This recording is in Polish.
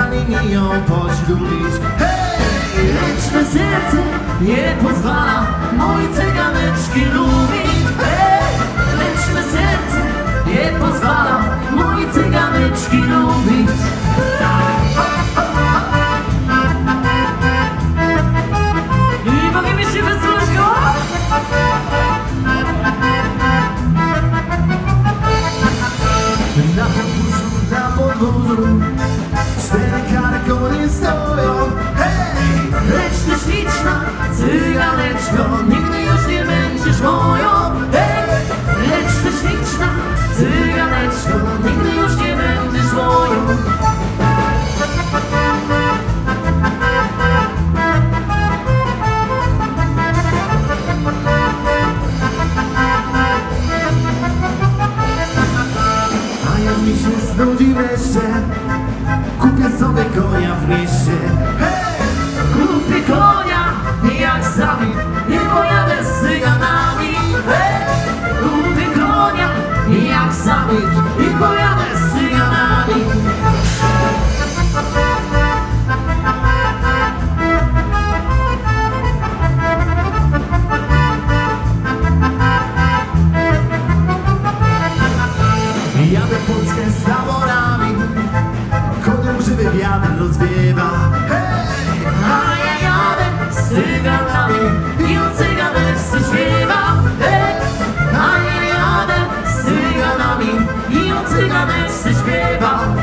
nami miją Hej! Serce nie pozwala mojej cyganeczki lubić nigdy już nie będziesz moją. Ej, lecz ty śliczna cyganeczko, nigdy już nie będziesz moją. A ja mi się znudzi wreszcie Kupię sobie konia w mieście. Hej! Polskę z zaborami. Konią żywy wiatr rozwiewa. Hej! A ja jadę z cyganami I o cyganek śpiewa. Hej! A ja jadę z cyganami I o cyganek śpiewa.